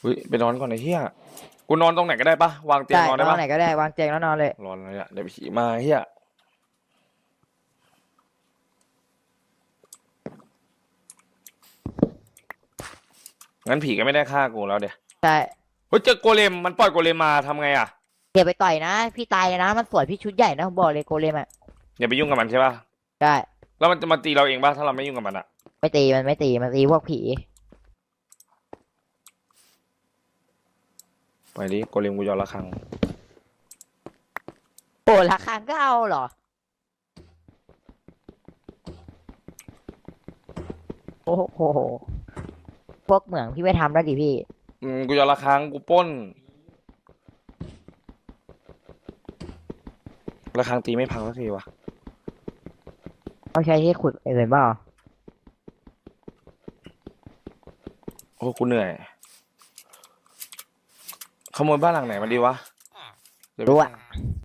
เฮ้ยไปนอนก่อนไอ้เหี้ยกูนอนตรงไหนก็ได้ปะวางเตียงได้นอนนได้อนปะไหนก็ได้วางเตียงแล้วนอนเลย ร้อนเลยอะเดี๋ยวผีมาไอ้เหี้ยงั้นผีก็ไม่ได้ฆ่ากูแล้วเดี๋ยวใช่เฮ้ยเจอโกเลมมันปล่อยโกเลมมาทำไงอะเก็บไปต่อยนะ พี่ตายเลยนะ มันสวยพี่ชุดใหญ่นะผมบอกเลยโกเลมอะอย่าไปยุ่งกับมันใช่ปะได้แล้วมันจะมาตีเราเองปะถ้าเราไม่ยุ่งกับมันอะไม่ตีมันไม่ตีมันตีพวกผี ไปดิโกเลมกูยอมละครังโอ้ราคาก็เอาเหรอ โอ้โห พวกเหมืองพี่ไม่ทำแล้วดิพี่ อืมกูยอมละครังกูปล้นละครังตีไม่พังสักทีวะเขาใช้ที่ขุดอื่นเปล่าโอ้กูเหนื่อย ขโมยบ้านหลังไหนมาดีวะเดี๋ยวไป รู้อะสร้าง